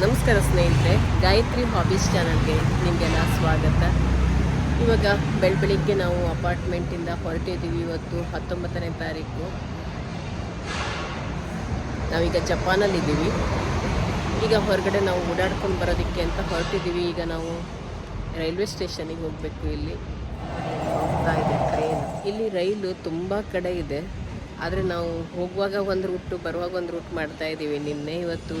ನಮಸ್ಕಾರ ಸ್ನೇಹಿತರೆ, ಗಾಯತ್ರಿ ಹಾಬೀಸ್ ಚಾನಲ್ಗೆ ನಿಮಗೆಲ್ಲ ಸ್ವಾಗತ. ಇವಾಗ ಬೆಳ್ ಬೆಳಿಗ್ಗೆ ನಾವು ಅಪಾರ್ಟ್ಮೆಂಟಿಂದ ಹೊರಟಿದ್ದೀವಿ ಇವತ್ತು ಹತ್ತೊಂಬತ್ತನೇ ತಾರೀಕು. ನಾವೀಗ ಜಪಾನಲ್ಲಿದ್ದೀವಿ. ಈಗ ಹೊರಗಡೆ ನಾವು ಓಡಾಡ್ಕೊಂಡು ಬರೋದಕ್ಕೆ ಅಂತ ಹೊರಟಿದ್ದೀವಿ. ಈಗ ನಾವು ರೈಲ್ವೆ ಸ್ಟೇಷನಿಗೆ ಹೋಗಬೇಕು ಇಲ್ಲಿ. ಹೋಗ್ತಾ ಇದೆ ಟ್ರೈನ್ ಇಲ್ಲಿ ರೈಲು ತುಂಬ ಕಡೆ ಇದೆ. ಆದರೆ ನಾವು ಹೋಗುವಾಗ ಒಂದು ರೂಟು ಬರುವಾಗ ಒಂದು ರೂಟ್ ಮಾಡ್ತಾ ಇದ್ದೀವಿ. ನಿನ್ನೆ ಇವತ್ತು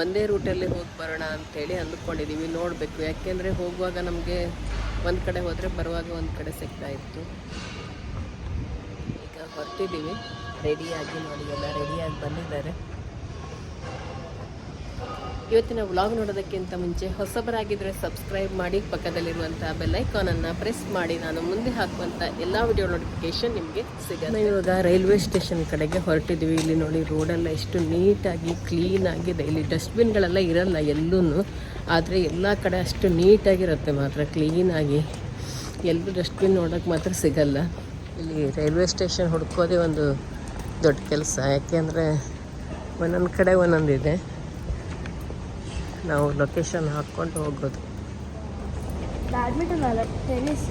ಒಂದೇ ರೂಟಲ್ಲಿ ಹೋಗಿ ಬರೋಣ ಅಂಥೇಳಿ ಅಂದ್ಕೊಂಡಿದ್ದೀವಿ ನೋಡಬೇಕು. ಯಾಕೆಂದರೆ ಹೋಗುವಾಗ ನಮಗೆ ಒಂದು ಕಡೆ ಹೋದರೆ ಬರುವಾಗ ಒಂದು ಕಡೆ ಸಿಗ್ತಾ ಇತ್ತು. ಈಗ ಹೊರಟಿದ್ದೀವಿ ರೆಡಿಯಾಗಿ ನೋಡಿ, ಎಲ್ಲ ರೆಡಿಯಾಗಿ ಬಂದಿದ್ದಾರೆ. ಇವತ್ತಿನ ವ್ಲಾಗ್ ನೋಡೋದಕ್ಕಿಂತ ಮುಂಚೆ ಹೊಸಬರಾಗಿದ್ದರೆ ಸಬ್ಸ್ಕ್ರೈಬ್ ಮಾಡಿ ಪಕ್ಕದಲ್ಲಿರುವಂಥ ಬೆಲ್ ಐಕಾನನ್ನು ಪ್ರೆಸ್ ಮಾಡಿ. ನಾನು ಮುಂದೆ ಹಾಕುವಂಥ ಎಲ್ಲ ವಿಡಿಯೋ ನೋಟಿಫಿಕೇಶನ್ ನಿಮಗೆ ಸಿಗುತ್ತೆ. ಇವಾಗ ರೈಲ್ವೆ ಸ್ಟೇಷನ್ ಕಡೆಗೆ ಹೊರಟಿದ್ದೀವಿ. ಇಲ್ಲಿ ನೋಡಿ ರೋಡೆಲ್ಲ ಎಷ್ಟು ನೀಟಾಗಿ ಕ್ಲೀನಾಗಿದೆ ಇಲ್ಲಿ ಡಸ್ಟ್ಬಿನ್ಗಳೆಲ್ಲ ಇರಲ್ಲ ಎಲ್ಲೂ ಆದರೆ ಎಲ್ಲ ಕಡೆ ಅಷ್ಟು ನೀಟಾಗಿರುತ್ತೆ ಮಾತ್ರ ಕ್ಲೀನಾಗಿ ಎಲ್ಲೂ ಡಸ್ಟ್ಬಿನ್ ನೋಡೋಕ್ಕೆ ಮಾತ್ರ ಸಿಗಲ್ಲ. ಇಲ್ಲಿ ರೈಲ್ವೆ ಸ್ಟೇಷನ್ ಹುಡ್ಕೋದೇ ಒಂದು ದೊಡ್ಡ ಕೆಲಸ. ಯಾಕೆಂದರೆ ಒಂದೊಂದು ಕಡೆ ಒಂದೊಂದಿದೆ ನಾವು ಲೊಕೇಶನ್ ಹಾಕ್ಕೊಂಡು ಹೋಗೋದು. ಬ್ಯಾಡ್ಮಿಂಟನ್ ಅಲ್ಲ ಟೆನ್ನಿಸ್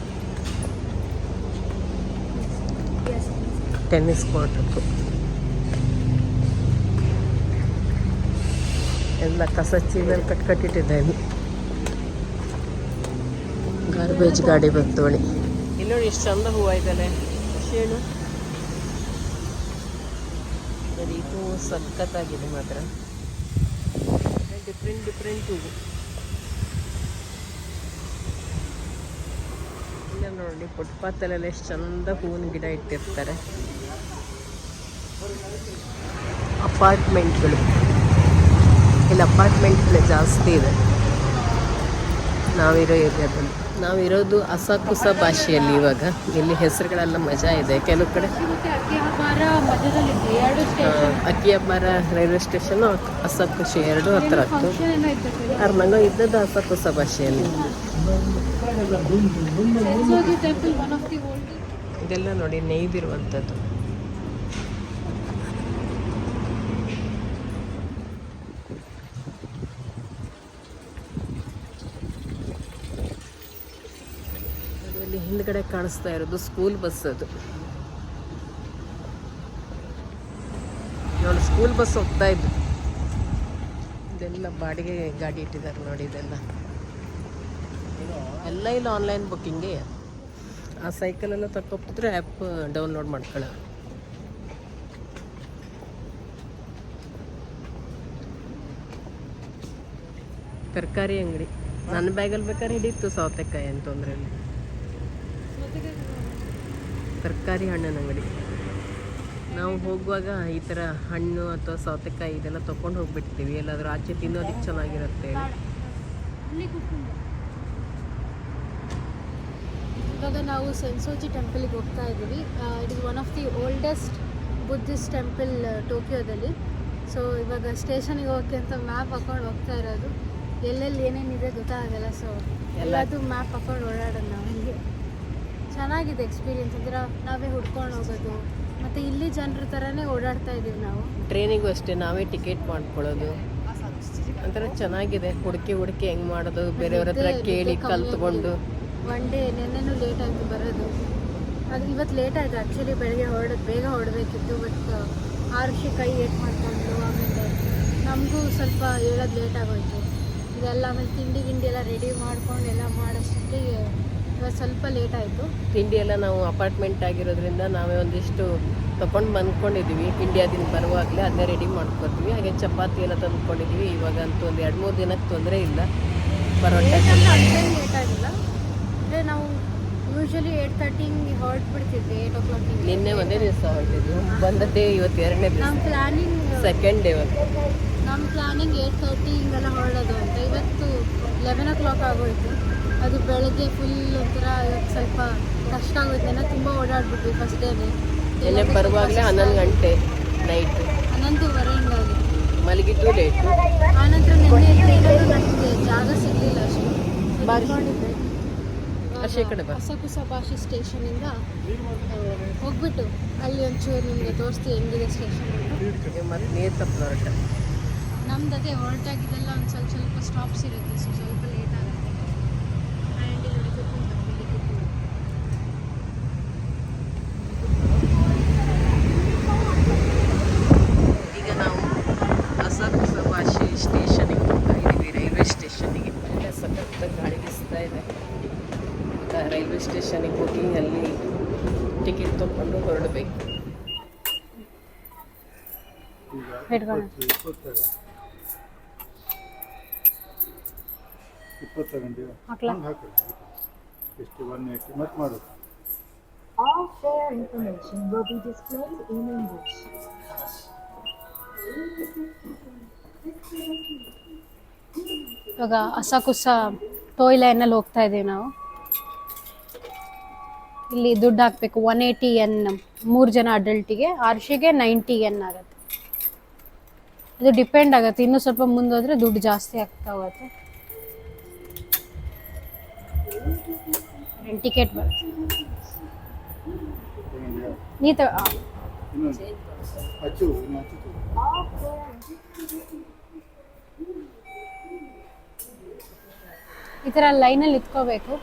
ಎಸ್ ಟೆನ್ನಿಸ್ ಕೋರ್ಟು ಎಲ್ಲ ಕಸ ಚೀಲಲ್ಲಿ ಕಟ್ ಕಟ್ಟಿಟ್ಟಿದ್ದೇನೆ. ಗಾರ್ಬೇಜ್ ಗಾಡಿ ಬಂತು ಇಲ್ಲಿ ನೋಡಿ ಎಷ್ಟು ಚಂದ ಹೂವು ಇದ್ದಾನೆ ಶೇಣು ಈ ಸಖತ್ತಾಗಿದೆ ಮಾತ್ರ. ಡಿಫ್ರೆಂಟ್ ಡಿಫ್ರೆಂಟ್ ಹೂವು ಇಲ್ಲ ನೋಡಿ, ಫುಟ್ಪಾತಲ್ಲೆಲ್ಲ ಎಷ್ಟು ಚಂದ ಹೂವಿನ ಗಿಡ ಇಟ್ಟಿರ್ತಾರೆ. ಅಪಾರ್ಟ್ಮೆಂಟ್ಗಳು ಇಲ್ಲಿ ಅಪಾರ್ಟ್ಮೆಂಟ್ಗಳು ಜಾಸ್ತಿ ಇದೆ. ನಾವಿರೋ ಏರಿಯಾದಲ್ಲಿ ನಾವಿರೋದು ಅಸಕುಸ ಭಾಷೆಯಲ್ಲಿ ಇವಾಗ. ಇಲ್ಲಿ ಹೆಸರುಗಳೆಲ್ಲ ಮಜಾ ಇದೆ. ಕೆಲವು ಕಡೆ ಅಕ್ಕಿ ಅಬ್ಬಾರ ರೈಲ್ವೆ ಸ್ಟೇಷನ್ ಅಸಕುಶಿ ಎರಡು ಹತ್ರ ಆದ್ರೆ ನಂಗೆ ಇದ್ದದ್ದು ಅಸಕುಸ ಭಾಷೆಯಲ್ಲಿ. ಇದೆಲ್ಲ ನೋಡಿ ನೇಯ್ದಿರುವಂಥದ್ದು ನೋಡಿ, ಅಲ್ಲಿ ಹಿಂದ್ಗಡೆ ಕಾಣಿಸ್ತಾ ಇರೋದು ಸ್ಕೂಲ್ ಬಸ್ ಅದು. ನೋಡಿ ಸ್ಕೂಲ್ ಬಸ್ ಹೋಗ್ತಾ ಇದ್ದು ಇದೆಲ್ಲ ಬಾಡಿಗೆ ಗಾಡಿ ಇಟ್ಟಿದ್ದಾರೆ ನೋಡಿ ಇದೆಲ್ಲ. ಎಲ್ಲ ಇಲ್ಲ ಆನ್ಲೈನ್ ಬುಕ್ಕಿಂಗೇ ಆ ಸೈಕಲ್ ಎಲ್ಲ ತಕ್ಕೊಬಿಟ್ರೆ ಆ್ಯಪ್ ಡೌನ್ಲೋಡ್ ಮಾಡ್ಕೊಳ್ಳೋ ತರಕಾರಿ ಅಂಗಡಿ. ನನ್ನ ಬ್ಯಾಗಲ್ಲಿ ಬೇಕಾದ್ರೆ ಹಿಡಿತ್ತು ಸೌತೆಕಾಯಿ ಅಂತಂದ್ರೆ ತರಕಾರಿ ಹಣ್ಣಿನ ಅಂಗಡಿ. ನಾವು ಹೋಗುವಾಗ ಈ ಥರ ಹಣ್ಣು ಅಥವಾ ಸೌತೆಕಾಯಿ ಇದೆಲ್ಲ ತೊಗೊಂಡು ಹೋಗ್ಬಿಡ್ತೀವಿ. ಎಲ್ಲಾದರೂ ಆಚೆ ತಿನ್ನೋದಕ್ಕೆ ಚೆನ್ನಾಗಿರುತ್ತೆ ಇವಾಗ ನಾವು ಸೆನ್ಸೋಜಿ ಟೆಂಪಲ್ಗೆ ಹೋಗ್ತಾ ಇದ್ದೀವಿ. It is one of the oldest Buddhist temple ಟೋಕಿಯೋದಲ್ಲಿ so ಇವಾಗ ಸ್ಟೇಷನಿಗೆ ಹೋಗಕ್ಕೆ ಅಂತ ಮ್ಯಾಪ್ ಹಾಕೊಂಡು ಹೋಗ್ತಾ ಇರೋದು. ಎಲ್ಲೆಲ್ಲಿ ಏನೇನಿದೆ ಗೊತ್ತಾಗಲ್ಲ. ಸೊ ಎಲ್ಲದು ಮ್ಯಾಪ್ ಹಾಕೊಂಡು ಹಿಂಗೆ ಚೆನ್ನಾಗಿದೆ ಎಕ್ಸ್ಪೀರಿಯನ್ಸ್ ಅಂದ್ರೆ ನಾವೇ ಹುಡ್ಕೊಂಡು ಹೋಗೋದು. ಮತ್ತು ಇಲ್ಲಿ ಜನರ ಥರನೇ ಓಡಾಡ್ತಾ ಇದ್ದೀವಿ ನಾವು. ಟ್ರೈನಿಗೂ ಅಷ್ಟೇ ನಾವೇ ಟಿಕೆಟ್ ಮಾಡ್ಕೊಳ್ಳೋದು. ಒಂಥರ ಚೆನ್ನಾಗಿದೆ. ಹುಡುಕಿ ಹುಡುಕಿ ಹೆಂಗ್ ಮಾಡೋದು ಬೇರೆಯವ್ರ ಹತ್ರ ಕೇಳಿ ಕಲ್ತ್ಕೊಂಡು. ಒನ್ ಡೇ ನೆನ್ನೆನೂ ಲೇಟ್ ಆಯಿತು ಬರೋದು. ಅದು ಇವತ್ತು ಲೇಟ್ ಆಯಿತು ಆ್ಯಕ್ಚುಲಿ ಬೆಳಗ್ಗೆ ಹೊರಡೋದು ಬೇಗ ಹೊರಡಬೇಕಿತ್ತು ಬಟ್ ಆರುಷಿ ಕೈ ಏಟ್ ಮಾಡ್ಕೊಂಡು ಆಮೇಲೆ ನಮಗೂ ಸ್ವಲ್ಪ ಹೇಳೋದು ಲೇಟ್ ಆಗೋಯ್ತು. ಇದೆಲ್ಲ ಆಮೇಲೆ ತಿಂಡಿ ಗಿಂಡಿ ಎಲ್ಲ ರೆಡಿ ಮಾಡ್ಕೊಂಡು ಎಲ್ಲ ಮಾಡೋಷ್ಟೊತ್ತಿಗೆ ಇವತ್ತು ಸ್ವಲ್ಪ ಲೇಟ್ ಆಯಿತು. ತಿಂಡಿ ಎಲ್ಲ ನಾವು ಅಪಾರ್ಟ್ಮೆಂಟ್ ಆಗಿರೋದ್ರಿಂದ ನಾವೇ ಒಂದಿಷ್ಟು ತಗೊಂಡು ಬಂದ್ಕೊಂಡಿದ್ದೀವಿ ಇಂಡಿಯಾದಿಂದ ಬರುವಾಗಲೇ ಅದನ್ನೇ ರೆಡಿ ಮಾಡ್ಕೊತೀವಿ. ಹಾಗೆ ಚಪಾತಿ ಎಲ್ಲ ತಂದ್ಕೊಂಡಿದ್ದೀವಿ ಇವಾಗ ಅಂತೂ ಒಂದು ಎರಡು ಮೂರು ದಿನಕ್ಕೆ ತೊಂದರೆ ಇಲ್ಲ. ಪರವಾಗಿಲ್ಲ. ಲೇಟ್ ಆಗಿಲ್ಲ. ಅಂದರೆ ನಾವು ಯೂಶ್ವಲಿ ಏಯ್ಟ್ ತರ್ಟಿ ಹಿಂಗೆ ಹೊರಟ್ಬಿಡ್ತಿದ್ವಿ ಏಟ್ ಓ ಕ್ಲಾಕ್ ನಿನ್ನೆ ಒಂದೇ ದಿವಸ ಹೊರಟಿದ್ವಿ. ಬಂದದ್ದೇ ಇವತ್ತು ಎರಡನೇ ದಿವಸ. ನಮ್ಮ ಪ್ಲಾನಿಂಗ್ ಸೆಕೆಂಡ್ ಡೇ ಇವತ್ತು ನಮ್ಮ ಪ್ಲಾನಿಂಗ್ ಏಯ್ಟ್ ತರ್ಟಿ ಹಿಂಗೆಲ್ಲ ಹೊರಡೋದು ಅಂತ. ಇವತ್ತು ಲೆವೆನ್ ಓ ಕ್ಲಾಕ್ ಆಗೋಯ್ತು. ಅದು ಬೆಳಗ್ಗೆ ಫುಲ್ ಒಂಥರ ಸ್ವಲ್ಪ ಕಷ್ಟ ಆಗುತ್ತೆ ಏನೋ ತುಂಬ ಓಡಾಡ್ಬಿಟ್ವಿ ಫಸ್ಟ್ ಡೇನೆ ನಿನ್ನೆ ಬರುವಾಗಲೇ ಹನ್ನೊಂದು ಗಂಟೆ ನೈಟ್ ಹನ್ನೊಂದು ಹಿಂಗಾಗಿ ಮಲಗಿದ್ದು ಲೇಟು ಆನಂತರ ನಿನ್ನೆ ನನಗೆ ಜಾಗ ಸಿಗಲಿಲ್ಲ ಅಷ್ಟು. ಕಡೆ. ಹೊಸಕುಸ ಭಾಷೆ ಸ್ಟೇಷನಿಂದ ಹೋಗ್ಬಿಟ್ಟು ಅಲ್ಲಿ ಒಂಚೂರು ನಿಮಗೆ ತೋರಿಸ್ತೀವಿ ಹೆಂಗಿದೆ ಸ್ಟೇಷನ್ ಮತ್ತೆ ನೀರು ತಪ್ಪಲು ಹೊರಟ. ನಮ್ದು ಅದೇ ಹೊರಟಾಗಿದೆಲ್ಲ ಒಂದು ಸ್ವಲ್ಪ ಸ್ವಲ್ಪ ಸ್ಟಾಪ್ಸ್ ಇರುತ್ತೆ ಸೊ ಸ್ವಲ್ಪ ಲೇಟ್ ಆಗುತ್ತೆ ಆ್ಯಂಡ್ ಇಲ್ಲಿ ನೋಡಿ ಕುತ್ಕೊಂಡು ಇಲ್ಲಿ ಕೂತ್ಕೊಂಡು. ಈಗ ನಾವು ಅಸಕುಸ ಭಾಷೆ ಸ್ಟೇಷನಿಗೆ ಹೋಗ್ತಾ ಇದ್ದೀವಿ ರೈಲ್ವೆ ಸ್ಟೇಷನಿಗೆ ಸಖತ್ ಗಾಳಿ ಬೀಸ್ತಾ ಇದೆ ಈಗ ರೈಲ್ವೆ ಸ್ಟೇಷನಿಗೆ ಹೋಗಿ ಅಲ್ಲಿ ಟಿಕೆಟ್ ತೊಗೊಂಡು ಹೊರಡಬೇಕು ಮಾಡು All fare information will be displayed in English. ಇವಾಗ ಅಸಕುಸ ಟೋಯ್ ಲೈನಲ್ಲಿ ಹೋಗ್ತಾ ಇದ್ದೀವಿ ನಾವು. ಇಲ್ಲಿ ದುಡ್ಡು ಹಾಕಬೇಕು. ಒನ್ ಏಯ್ಟಿ ಎನ್ ಮೂರು ಜನ ಅಡಲ್ಟಿಗೆ ಆರ್ಷಿಗೆ ನೈಂಟಿ ಎನ್ ಆಗುತ್ತೆ. ಇದು ಡಿಪೆಂಡ್ ಆಗುತ್ತೆ. ಇನ್ನು ಸ್ವಲ್ಪ ಮುಂದೋದ್ರೆ ದುಡ್ಡು ಜಾಸ್ತಿ ಆಗ್ತಾ ಹೋಗುತ್ತೆ. ಟಿಕೆಟ್ ಬರುತ್ತೆ? ನೀ ಈ ಥರ ಲೈನಲ್ಲಿ ಇತ್ಕೋಬೇಕು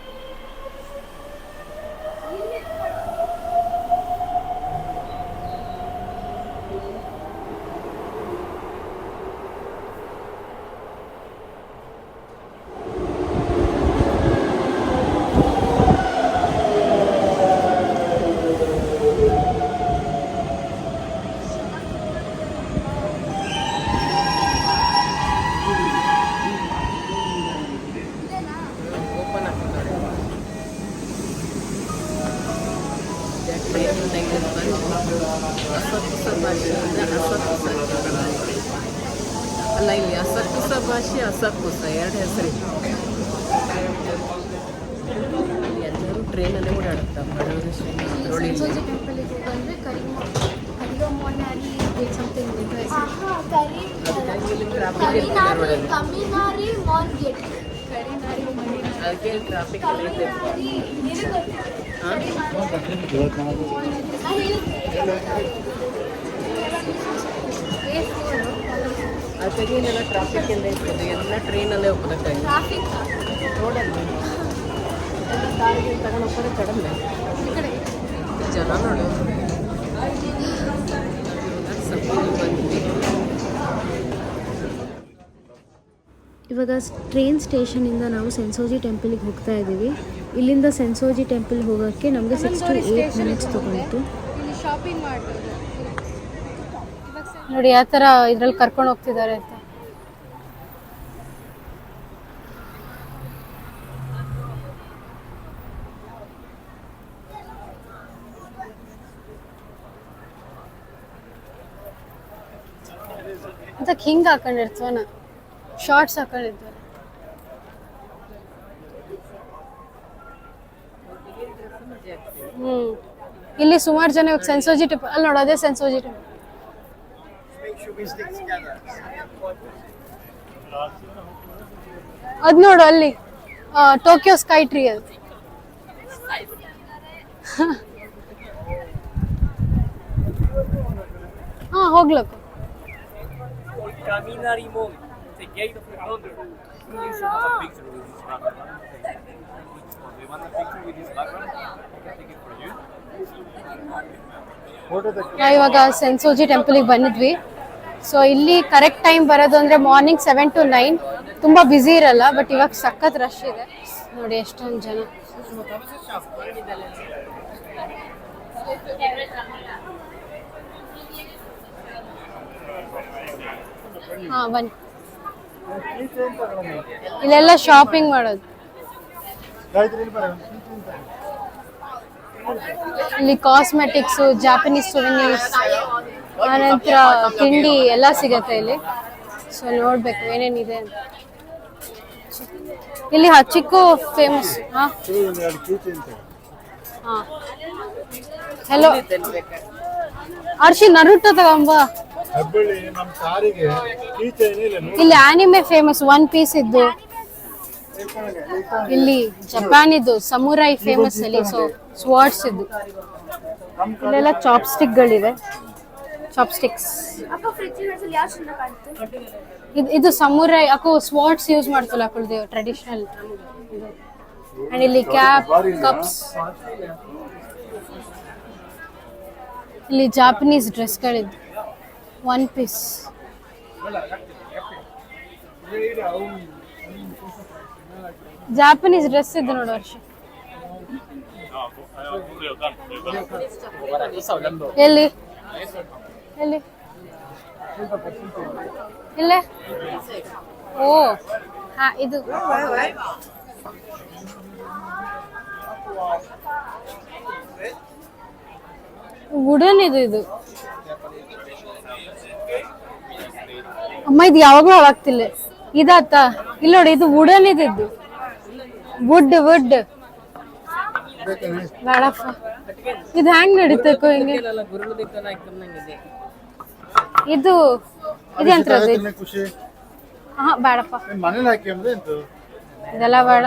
ಸೋಜಿ ಟೆಂಪಲಿಗೆ ಬಂದರೆ ಕರಿಮ ಕರಿಯಮ್ಮನಾರಿ ಸಮಥಿಂಗ್ ಅಂತ ಹೆಸರು ಅದಕ್ಕಾಗಿ ಇಲ್ಲಿ ಟ್ರಾಫಿಕ್ ಇರ್ತದೆ ರೋಡಲ್ಲಿ Kaminari Market. ಕರಿನಾರಿ ಮಣಿನಾರಿ ಅದಕ್ಕೆ ಟ್ರಾಫಿಕ್ ಇರುತ್ತೆ ಹಾಂ ಇವತ್ನಾಲ್ಕು ಅದಕ್ಕೆ ಇಲ್ಲೆಲ್ಲ ಟ್ರಾಫಿಕ್ ಎಲ್ಲ ಇರ್ತದೆ ಎಲ್ಲ ಟ್ರೈನಲ್ಲೇ ಹೋಗೋದಕ್ಕಾಗಿ Traffic. ರೋಡಲ್ಲಿ ಎಲ್ಲ ದಾರಿಗೆ ತಗೊಂಡು ಹೋಗೋದೇ ಕಡಿಮೆ ಈ ಕಡೆ ಜನ ನೋಡು. ಇವಾಗ ಟ್ರೈನ್ ಸ್ಟೇಷನಿಂದ ನಾವು ಸೆನ್ಸೋಜಿ ಟೆಂಪಲಿಗೆ ಹೋಗ್ತಾ ಇದ್ದೀವಿ. ಇಲ್ಲಿಂದ ಸೆನ್ಸೋಜಿ ಟೆಂಪಲ್ ಹೋಗೋಕ್ಕೆ ನಮಗೆ ಸಿಕ್ಸ್ ಟು ಏಯ್ಟ್ ಮಿನಿಟ್ಸ್ ತೊಗೊಳ್ತು. ಶಾಪಿಂಗ್ ಮಾಡ್ಬೋದು. ನೋಡಿ ಯಾವ ಥರ ಇದ್ರಲ್ಲಿ ಕರ್ಕೊಂಡು ಹೋಗ್ತಿದ್ದಾರೆ ಅಂತ. ಅದಕ್ಕೆ ಹಿಂಗೆ ಹಾಕೊಂಡಿರ್ತೀವನ ಶಾರ್ಟ್ಸ್ ಹಾಕೊಂಡಿರ್ತಾರೆ ಹ್ಮ್. ಇಲ್ಲಿ ಸುಮಾರು ಜನ ಇವಾಗ ಸೆನ್ಸೋಜಿ ಅಲ್ಲಿ ನೋಡು, ಅದೇ ಟಿಪ್ ಅದ್ ನೋಡು ಅಲ್ಲಿ. ಟೋಕಿಯೋ ಸ್ಕೈ ಟ್ರೀ ಅದು ಹಾ, ಹೋಗ್ಲಕ್ಕ. Kaminari Mon, the gate of the London. You should have a picture with this background. Do you want a picture with this background? I can take it for you. ನಾವು ಇವಾಗ ಸೆನ್ಸೋಜಿ ಟೆಂಪಲಿಗೆ ಬಂದಿದ್ವಿ so ಇಲ್ಲಿ correct time ಬರೋದು ಅಂದರೆ morning seven to nine ತುಂಬ busy ಇರಲ್ಲ but ಇವಾಗ ಸಖತ್ ರಶ್ ಇದೆ ನೋಡಿ ಎಷ್ಟೊಂದು ಜನ ಹಾಂ ಬನ್ನಿ. ಇಲ್ಲೆಲ್ಲ ಶಾಪಿಂಗ್ ಮಾಡೋದು. ಇಲ್ಲಿ ಕಾಸ್ಮೆಟಿಕ್ಸ್ ಜಾಪನೀಸ್ ಸುವೆನೀರ್ಸ್ ಆನಂತರ ತಿಂಡಿ ಎಲ್ಲ ಸಿಗತ್ತೆ ಇಲ್ಲಿ. ಸೊ ನೋಡ್ಬೇಕು ಏನೇನಿದೆ ಅಂತ. ಇಲ್ಲಿ ಹಚ್ಚಿಕ್ಕು ಚಿಕ್ಕು ಫೇಮಸ್ ಹಾ? ಅರ್ಶಿ ನರುಟ್ಟ ಕೀಚೆ ಅಂತ ಹಾ ಅರ್ಷಿ ನರುಟೋ ತಗೊಂಬ. ಹೆಬ್ಬಳ್ಳಿ ನಮ್ಮ ಇಲ್ಲ ಆನಿಮೆ ಫೇಮಸ್ ಒನ್ ಪೀಸ್ ಇದ್ದು. ಇಲ್ಲಿ ಜಪಾನ್ ಇದ್ದು ಸಮುರೈ ಫೇಮಸ್ ಅಲ್ಲಿ ಸೊ ಸ್ವಾರ್ಡ್ಸ್ ಇದ್ದು. ಇಲ್ಲೆಲ್ಲ ಚಾಪ್ಸ್ಟಿಕ್ ಗಳಿವೆ ಚಾಪ್ಸ್ಟಿಕ್ಸ್ ಕಾಣ್ತು ಇದು ಇದು ಸಮುರೈ ಅಕು ಸ್ವಾಟ್ಸ್ ಯೂಸ್ ಮಾಡ್ತಲ್ಲ ಅಕ್ಕಳ್ದು ಟ್ರೆಡಿಷನಲ್ ಅಂಡ್ ಇಲ್ಲಿ ಕ್ಯಾಪ್ ಕಪ್ಸ್ ಇಲ್ಲಿ ಜಾಪನೀಸ್ ಡ್ರೆಸ್ಗಳಿದ್ದು ಒನ್ ಪೀಸ್ ಜಾಪನೀಸ್ ಡ್ರೆಸ್ ಇದೆ ನೋಡು ವರ್ಷ. ಎಲ್ಲಿ? ಎಲ್ಲಿ? ಇಲ್ಲ? ಓ, ಹಾ, ಇದು. ವುಡನ್ ಇದು ಇದು. ಅಮ್ಮ ಇದು ಯಾವಾಗ್ಲೂ ಹಾಳಾಗ್ತಿಲ್ಲ. ಇದಾತ? ಇಲ್ಲ ನೋಡಿ ಇದು ವುಡನ್ ಇದ್ದು ವುಡ್ ವುಡ್ ಬೇಡಪ್ಪ ಇದು ಹ್ಯಾಂಗ್ ನಡೀತಕ್ಕೋ ಹಿಂಗೆ? ಇದು ಅದನ್ನೇ ಖುಷಿ? ಹಾ ಬೇಡಪ್ಪ ಇದೆಲ್ಲ ಬೇಡ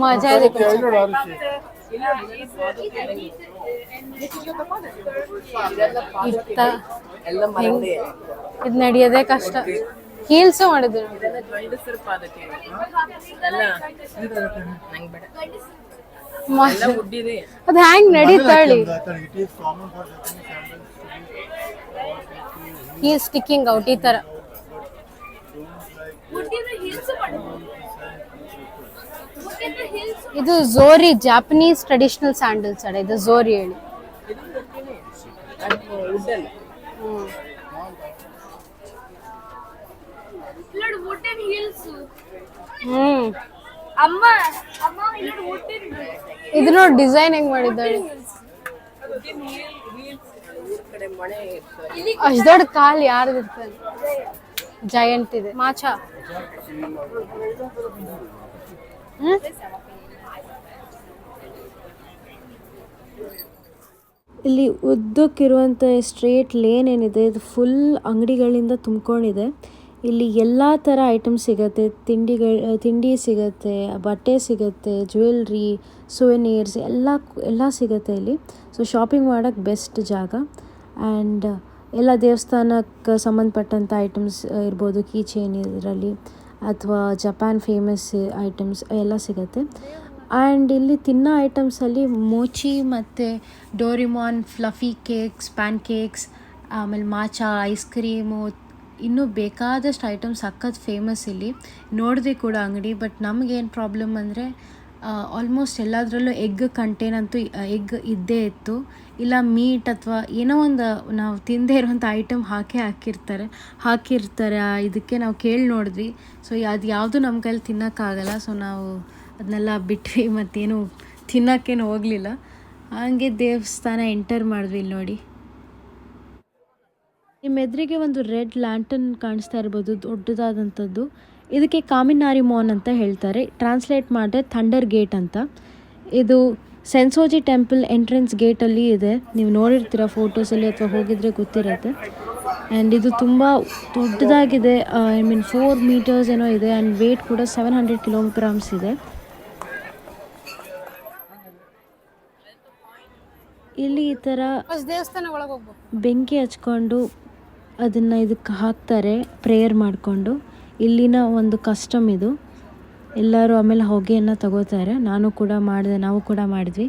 ಮಜಾ ಇದೆ ಇತ್ತ. ಇದು ನಡೆಯೋದೇ ಕಷ್ಟ. ಹೀಲ್ಸ್ ಮಾಡಿದ್ರು. ಅದು ಹ್ಯಾಂಗ್ ನಡೀತಾಳಿ ಹೀಲ್ ಸ್ಟಿಕ್ಕಿಂಗ್ ಔಟ್ ಈ ತರ. ಇದು ಝೋರಿ ಜಾಪನೀಸ್ ಟ್ರೆಡಿಷನಲ್ ಸ್ಯಾಂಡಲ್ಸ್ ಅಡ ಇದು ಝೋರಿ ಹೇಳಿ. ಹ್ಮ್. ಇದು ನೋಡಿ ಡಿಸೈನ್ ಹೆಂಗ್ ಮಾಡಿದ್ದಾಳೆ. ಅಷ್ಟ್ ದೊಡ್ಡ ಕಾಲ್ ಯಾರ್ದು ಇರ್ತದೆ? ಜಯಂಟ್ ಇದೆ. ಮಾಚಾ. ಹ್ಮ್? ಇಲ್ಲಿ ಉದ್ದಕ್ಕಿರುವಂಥ ಸ್ಟ್ರೇಟ್ ಲೇನ್ ಏನಿದೆ, ಇದು ಫುಲ್ ಅಂಗಡಿಗಳಿಂದ ತುಂಬಿಕೊಂಡಿದೆ. ಇಲ್ಲಿ ಎಲ್ಲ ಥರ ಐಟಮ್ ಸಿಗುತ್ತೆ. ತಿಂಡಿಗಳು, ತಿಂಡಿ ಸಿಗುತ್ತೆ, ಬಟ್ಟೆ ಸಿಗುತ್ತೆ ಜ್ಯುವೆಲ್ರಿ ಸುವೆನೀರ್ಸ್ ಎಲ್ಲ ಎಲ್ಲ ಸಿಗುತ್ತೆ ಇಲ್ಲಿ. ಸೊ ಶಾಪಿಂಗ್ ಮಾಡೋಕ್ಕೆ ಬೆಸ್ಟ್ ಜಾಗ. ಆ್ಯಂಡ್ ಎಲ್ಲ ದೇವಸ್ಥಾನಕ್ಕೆ ಸಂಬಂಧಪಟ್ಟಂಥ ಐಟಮ್ಸ್ ಇರ್ಬೋದು ಕೀಚೇನ್ ಇದರಲ್ಲಿ, ಅಥವಾ ಜಪಾನ್ ಫೇಮಸ್ ಐಟಮ್ಸ್ ಎಲ್ಲ ಸಿಗುತ್ತೆ. ಆ್ಯಂಡ್ ಇಲ್ಲಿ ತಿನ್ನೋ ಐಟಮ್ಸಲ್ಲಿ ಮೋಚಿ ಮತ್ತು Doraemon fluffy cakes pancakes ಆಮೇಲೆ ಮಾಚಾ ಐಸ್ ಕ್ರೀಮು ಇನ್ನೂ ಬೇಕಾದಷ್ಟು ಐಟಮ್ಸ್ ಸಖತ್ ಫೇಮಸ್ ಇಲ್ಲಿ. ನೋಡಿದೆ ಕೂಡ ಅಂಗಡಿ ಬಟ್ ನಮಗೇನು ಪ್ರಾಬ್ಲಮ್ ಅಂದರೆ ಆಲ್ಮೋಸ್ಟ್ ಎಲ್ಲದರಲ್ಲೂ ಎಗ್ ಕಂಟೇನ್ ಅಂತೂ ಎಗ್ ಇದ್ದೇ ಇತ್ತು. ಇಲ್ಲ ಮೀಟ್ ಅಥವಾ ಏನೋ ಒಂದು ನಾವು ತಿಂದೇ ಇರುವಂಥ ಐಟಮ್ ಹಾಕೇ ಹಾಕಿರ್ತಾರೆ ಹಾಕಿರ್ತಾರೆ. ಇದಕ್ಕೆ ನಾವು ಕೇಳಿ ನೋಡಿದ್ವಿ. ಸೊ ಅದು ಯಾವುದು ನಮ್ಮ ಕೈಲಿ ತಿನ್ನೋಕ್ಕಾಗಲ್ಲ. ಸೊ ನಾವು ಅದನ್ನೆಲ್ಲ ಬಿಟ್ವಿ ಮತ್ತೇನು ತಿನ್ನೋಕ್ಕೇನು ಹೋಗಲಿಲ್ಲ. ಹಾಗೆ ದೇವಸ್ಥಾನ ಎಂಟರ್ ಮಾಡಿದ್ವಿ ಇಲ್ಲಿ ನೋಡಿ. ನಿಮ್ಮ ಎದುರಿಗೆ ಒಂದು ರೆಡ್ ಲ್ಯಾಂಟನ್ ಕಾಣಿಸ್ತಾ ಇರ್ಬೋದು, ದೊಡ್ಡದಾದಂಥದ್ದು. ಇದಕ್ಕೆ ಕಾಮಿನಾರಿ ಮೋನ್ ಅಂತ ಹೇಳ್ತಾರೆ. ಟ್ರಾನ್ಸ್ಲೇಟ್ ಮಾಡಿದ್ರೆ ಥಂಡರ್ ಗೇಟ್ ಅಂತ. ಇದು ಸೆನ್ಸೋಜಿ ಟೆಂಪಲ್ ಎಂಟ್ರೆನ್ಸ್ ಗೇಟಲ್ಲಿ ಇದೆ. ನೀವು ನೋಡಿರ್ತೀರ ಫೋಟೋಸಲ್ಲಿ ಅಥವಾ ಹೋಗಿದ್ರೆ ಗೊತ್ತಿರುತ್ತೆ. ಆ್ಯಂಡ್ ಇದು ತುಂಬ ದೊಡ್ಡದಾಗಿದೆ. ಐ ಮೀನ್ ಫೋರ್ ಮೀಟರ್ಸ್ ಏನೋ ಇದೆ. ಆ್ಯಂಡ್ ವೇಟ್ ಕೂಡ ಸೆವೆನ್ ಹಂಡ್ರೆಡ್ ಕಿಲೋಗ್ರಾಮ್ಸ್ ಇದೆ. ಇಲ್ಲಿ ಈ ಥರ ದೇವಸ್ಥಾನ ಒಳಗೆ ಹೋಗ್ಬೇಕು. ಬೆಂಕಿ ಹಚ್ಕೊಂಡು ಅದನ್ನು ಇದಕ್ಕೆ ಹಾಕ್ತಾರೆ ಪ್ರೇಯರ್ ಮಾಡಿಕೊಂಡು. ಇಲ್ಲಿನ ಒಂದು ಕಸ್ಟಮ್ ಇದು. ಎಲ್ಲರೂ ಆಮೇಲೆ ಹೊಗೆಯನ್ನು ತಗೋತಾರೆ. ನಾನು ಕೂಡ ಮಾಡಿದೆ ನಾವು ಕೂಡ ಮಾಡಿದ್ವಿ.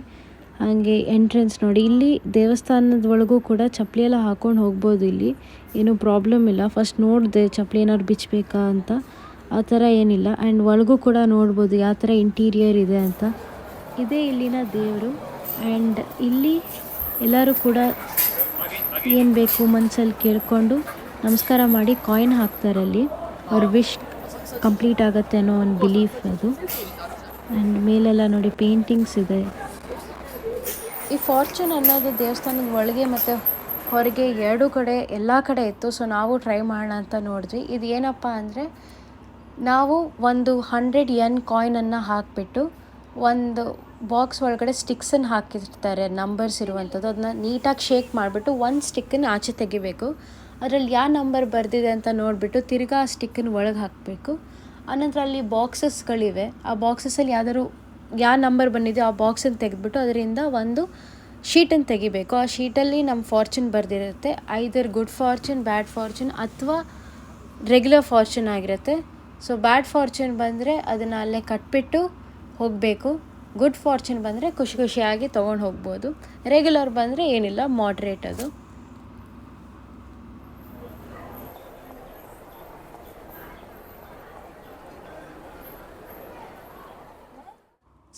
ಹಾಗೆ ಎಂಟ್ರೆನ್ಸ್ ನೋಡಿ ಇಲ್ಲಿ ದೇವಸ್ಥಾನದ ಒಳಗೂ ಕೂಡ ಚಪ್ಪಲಿ ಎಲ್ಲ ಹಾಕೊಂಡು ಹೋಗ್ಬೋದು ಇಲ್ಲಿ. ಏನೂ ಪ್ರಾಬ್ಲಮ್ ಇಲ್ಲ. ಫಸ್ಟ್ ನೋಡಿದೆ ಚಪ್ಪಲಿ ಏನಾದ್ರು ಬಿಚ್ಚಬೇಕಾ ಅಂತ. ಆ ಥರ ಏನಿಲ್ಲ. ಆ್ಯಂಡ್ ಒಳಗೂ ಕೂಡ ನೋಡ್ಬೋದು ಯಾವ ಥರ ಇಂಟೀರಿಯರ್ ಇದೆ ಅಂತ. ಇದೇ ಇಲ್ಲಿನ ದೇವರು. ಆ್ಯಂಡ್ ಇಲ್ಲಿ ಎಲ್ಲರೂ ಕೂಡ ಏನು ಬೇಕು ಮನಸ್ಸಲ್ಲಿ ಕೇಳಿಕೊಂಡು ನಮಸ್ಕಾರ ಮಾಡಿ ಕಾಯಿನ್ ಹಾಕ್ತಾರೆ ಅಲ್ಲಿ. ಅವ್ರ ವಿಶ್ ಕಂಪ್ಲೀಟ್ ಆಗುತ್ತೆ ಅನ್ನೋ ಒಂದು ಬಿಲೀಫ್ ಅದು. ಆ್ಯಂಡ್ ಮೇಲೆಲ್ಲ ನೋಡಿ ಪೇಂಟಿಂಗ್ಸ್ ಇದೆ. ಈ ಫಾರ್ಚೂನ್ ಅನ್ನೋದು ದೇವಸ್ಥಾನದ ಒಳಗೆ ಮತ್ತು ಹೊರಗೆ ಎರಡೂ ಕಡೆ ಎಲ್ಲ ಕಡೆ ಇತ್ತು ಸೊ ನಾವು ಟ್ರೈ ಮಾಡೋಣ ಅಂತ ನೋಡಿದ್ವಿ. ಇದು ಏನಪ್ಪ ಅಂದರೆ ನಾವು ಒಂದು ಹಂಡ್ರೆಡ್ ಎನ್ ಕಾಯಿನನ್ನು ಹಾಕಿಬಿಟ್ಟು ಒಂದು ಬಾಕ್ಸ್ ಒಳಗಡೆ ಸ್ಟಿಕ್ಸನ್ನು ಹಾಕಿರ್ತಾರೆ ನಂಬರ್ಸ್ ಇರುವಂಥದ್ದು. ಅದನ್ನ ನೀಟಾಗಿ ಶೇಕ್ ಮಾಡಿಬಿಟ್ಟು ಒಂದು ಸ್ಟಿಕ್ಕನ್ನು ಆಚೆ ತೆಗಿಬೇಕು. ಅದರಲ್ಲಿ ಯಾವ ನಂಬರ್ ಬರೆದಿದೆ ಅಂತ ನೋಡಿಬಿಟ್ಟು ತಿರ್ಗಾ ಆ ಸ್ಟಿಕ್ಕನ್ನು ಒಳಗೆ ಹಾಕಬೇಕು. ಆನಂತರ ಅಲ್ಲಿ ಬಾಕ್ಸಸ್ಗಳಿವೆ ಆ ಬಾಕ್ಸಸ್ಸಲ್ಲಿ ಯಾವ್ದಾದ್ರು ಯಾವ ನಂಬರ್ ಬಂದಿದೆ ಆ ಬಾಕ್ಸನ್ನು ತೆಗೆದ್ಬಿಟ್ಟು ಅದರಿಂದ ಒಂದು ಶೀಟನ್ನು ತೆಗಿಬೇಕು. ಆ ಶೀಟಲ್ಲಿ ನಮ್ಮ fortune ಬರೆದಿರುತ್ತೆ. Either good fortune bad fortune ಅಥವಾ ರೆಗ್ಯುಲರ್ ಫಾರ್ಚೂನ್ ಆಗಿರುತ್ತೆ. ಸೊ ಬ್ಯಾಡ್ ಫಾರ್ಚೂನ್ ಬಂದರೆ ಅದನ್ನು ಅಲ್ಲೇ ಕಟ್ಬಿಟ್ಟು ಹೋಗಬೇಕು. ಗುಡ್ ಫಾರ್ಚೂನ್ ಬಂದರೆ ಖುಷಿ ಖುಷಿಯಾಗಿ ತೊಗೊಂಡು ಹೋಗ್ಬೋದು. ರೆಗ್ಯುಲರ್ ಬಂದರೆ ಏನಿಲ್ಲ ಮಾಡ್ರೇಟ್ ಅದು.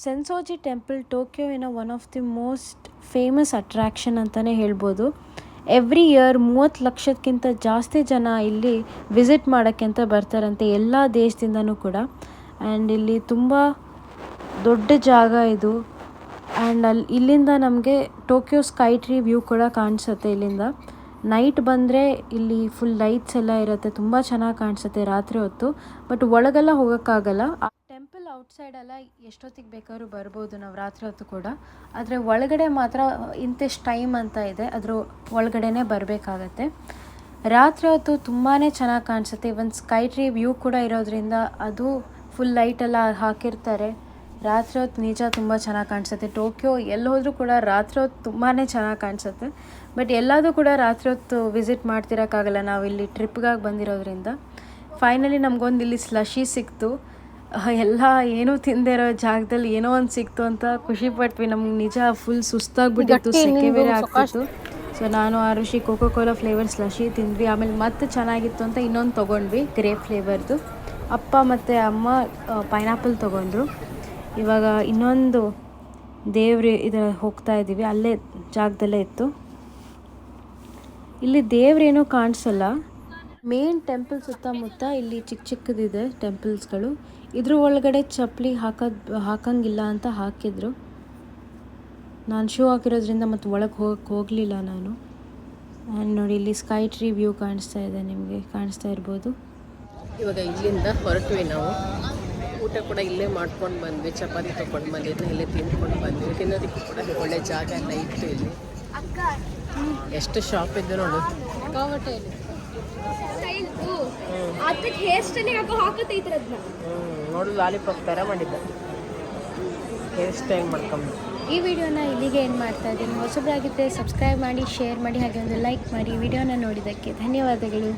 Sensoji temple Tokyo ಟೋಕಿಯೋವಿನ one of the most famous attraction ಅಂತಲೇ ಹೇಳ್ಬೋದು. ಎವ್ರಿ ಇಯರ್ ಮೂವತ್ತು ಲಕ್ಷಕ್ಕಿಂತ ಜಾಸ್ತಿ ಜನ ಇಲ್ಲಿ ವಿಸಿಟ್ ಮಾಡೋಕ್ಕೆ ಅಂತ ಬರ್ತಾರಂತೆ, ಎಲ್ಲ ದೇಶದಿಂದನೂ ಕೂಡ. ಆ್ಯಂಡ್ ಇಲ್ಲಿ ತುಂಬ ದೊಡ್ಡ ಜಾಗ ಇದು. ಆ್ಯಂಡ್ ಅಲ್ಲಿ ಇಲ್ಲಿಂದ ನಮಗೆ ಟೋಕಿಯೋ ಸ್ಕೈ ಟ್ರೀ ವ್ಯೂ ಕೂಡ ಕಾಣಿಸುತ್ತೆ ಇಲ್ಲಿಂದ. ನೈಟ್ ಬಂದರೆ ಇಲ್ಲಿ ಫುಲ್ ಲೈಟ್ಸ್ ಎಲ್ಲ ಇರುತ್ತೆ, ತುಂಬ ಚೆನ್ನಾಗಿ ಕಾಣಿಸುತ್ತೆ ರಾತ್ರಿ ಹೊತ್ತು. ಬಟ್ ಒಳಗೆಲ್ಲ ಹೋಗೋಕ್ಕಾಗಲ್ಲ. ಟೆಂಪಲ್ ಔಟ್ಸೈಡೆಲ್ಲ ಎಷ್ಟೊತ್ತಿಗೆ ಬೇಕಾದ್ರೂ ಬರ್ಬೋದು ನಾವು ರಾತ್ರಿ ಹೊತ್ತು ಕೂಡ. ಆದರೆ ಒಳಗಡೆ ಮಾತ್ರ ಇಂತಿಷ್ಟು ಟೈಮ್ ಅಂತ ಇದೆ ಅದರ ಒಳಗಡೆನೇ ಬರಬೇಕಾಗತ್ತೆ. ರಾತ್ರಿ ಹೊತ್ತು ತುಂಬಾ ಚೆನ್ನಾಗಿ ಕಾಣಿಸುತ್ತೆ. ಇವನ್ ಸ್ಕೈ ಟ್ರೀ ವ್ಯೂ ಕೂಡ ಇರೋದ್ರಿಂದ ಅದು ಫುಲ್ ಲೈಟೆಲ್ಲ ಹಾಕಿರ್ತಾರೆ. ರಾತ್ರಿ ಹೊತ್ತು ನಿಜ ತುಂಬ ಚೆನ್ನಾಗಿ ಕಾಣಿಸುತ್ತೆ. ಟೋಕಿಯೋ ಎಲ್ಲಿ ಹೋದರೂ ಕೂಡ ರಾತ್ರಿ ಹೊತ್ತು ತುಂಬಾ ಚೆನ್ನಾಗಿ ಕಾಣಿಸುತ್ತೆ. ಬಟ್ ಎಲ್ಲದೂ ಕೂಡ ರಾತ್ರಿ ಹೊತ್ತು ವಿಸಿಟ್ ಮಾಡ್ತಿರೋಕ್ಕಾಗಲ್ಲ ನಾವು ಇಲ್ಲಿ ಟ್ರಿಪ್ಗಾಗಿ ಬಂದಿರೋದ್ರಿಂದ. ಫೈನಲಿ ನಮಗೊಂದು ಇಲ್ಲಿ ಸ್ಲಶಿ ಸಿಕ್ತು. ಎಲ್ಲ ಏನೂ ತಿಂದೇ ಇರೋ ಜಾಗದಲ್ಲಿ ಏನೋ ಒಂದು ಸಿಕ್ತು ಅಂತ ಖುಷಿ ಪಟ್ವಿ. ನಮ್ಗೆ ನಿಜ ಫುಲ್ ಸುಸ್ತಾಗ್ಬಿಟ್ಟಿತ್ತು ಸೆಕೆ ಬೇರೆ ಆಗ್ತಿತ್ತು. ಸೊ ನಾನು Arushi Coca Cola flavour slushie ತಿಂದ್ವಿ. ಆಮೇಲೆ ಮತ್ತೆ ಚೆನ್ನಾಗಿತ್ತು ಅಂತ ಇನ್ನೊಂದು ತೊಗೊಂಡ್ವಿ ಗ್ರೇಪ್ ಫ್ಲೇವರ್ದು ಅಪ್ಪ ಮತ್ತು ಅಮ್ಮ ಪೈನಾಪಲ್ ತೊಗೊಂಡ್ರು. ಇವಾಗ ಇನ್ನೊಂದು ದೇವ್ರ ಇದರ ಹೋಗ್ತಾ ಇದ್ದೀವಿ, ಅಲ್ಲೇ ಜಾಗದಲ್ಲೇ ಇತ್ತು. ಇಲ್ಲಿ ದೇವ್ರೇನೂ ಕಾಣಿಸಲ್ಲ. ಮೇನ್ ಟೆಂಪಲ್ ಸುತ್ತಮುತ್ತ ಇಲ್ಲಿ ಚಿಕ್ಕ ಚಿಕ್ಕದಿದೆ ಟೆಂಪಲ್ಸ್ಗಳು. ಇದ್ರ ಒಳಗಡೆ ಚಪ್ಪಲಿ ಹಾಕೋದು, ಹಾಕಂಗಿಲ್ಲ ಅಂತ ಹಾಕಿದ್ರು. ನಾನು ಶೂ ಹಾಕಿರೋದ್ರಿಂದ ಮತ್ತು ಒಳಗೆ ಹೋಗಕ್ಕೆ ಹೋಗಲಿಲ್ಲ ನಾನು. ಆ್ಯಂಡ್ ನೋಡಿ, ಇಲ್ಲಿ ಸ್ಕೈ ಟ್ರೀ ವ್ಯೂ ಕಾಣಿಸ್ತಾ ಇದೆ ನಿಮಗೆ, ಕಾಣಿಸ್ತಾ ಇರ್ಬೋದು. ಇವಾಗ ಇಲ್ಲಿಂದ ಹೊರಟ್ವಿ ನಾವು. ಊಟ ಕೂಡ ಇಲ್ಲೇ ಮಾಡ್ಕೊಂಡು ಬಂದ್ವಿ ಚಪಾತಿ ತೊಗೊಂಡು ಬಂದಿದ್ದು ಇಲ್ಲೇ ತಿಂದ್ಕೊಂಡು ಬಂದ್ವಿ. ತಿನ್ನೋದಕ್ಕೆ ಕೂಡ ಒಳ್ಳೆ ಜಾಗ ಎಲ್ಲ ಇತ್ತು ಇಲ್ಲಿ. ಎಷ್ಟು ಶಾಪ್ ಇದ್ದು ನೋಡು. ನೋಡು ಲಾಲಿಪಾಪ್ ಥರ ಮಾಡಿದ್ದ. ಹೇರ್ ಸ್ಟೈಲ್ ಮಾಡ್ಕೊಂಡು. ಈ ವಿಡಿಯೋನ ಇಲ್ಲಿಗೆ ಏನು ಮಾಡ್ತಾ ಇದ್ದೀನಿ. ಹೊಸಬ್ರಾಗಿದ್ದರೆ ಸಬ್ಸ್ಕ್ರೈಬ್ ಮಾಡಿ ಶೇರ್ ಮಾಡಿ ಹಾಗೆ ಒಂದು ಲೈಕ್ ಮಾಡಿ ವಿಡಿಯೋನ ನೋಡಿದ್ದಕ್ಕೆ ಧನ್ಯವಾದಗಳು.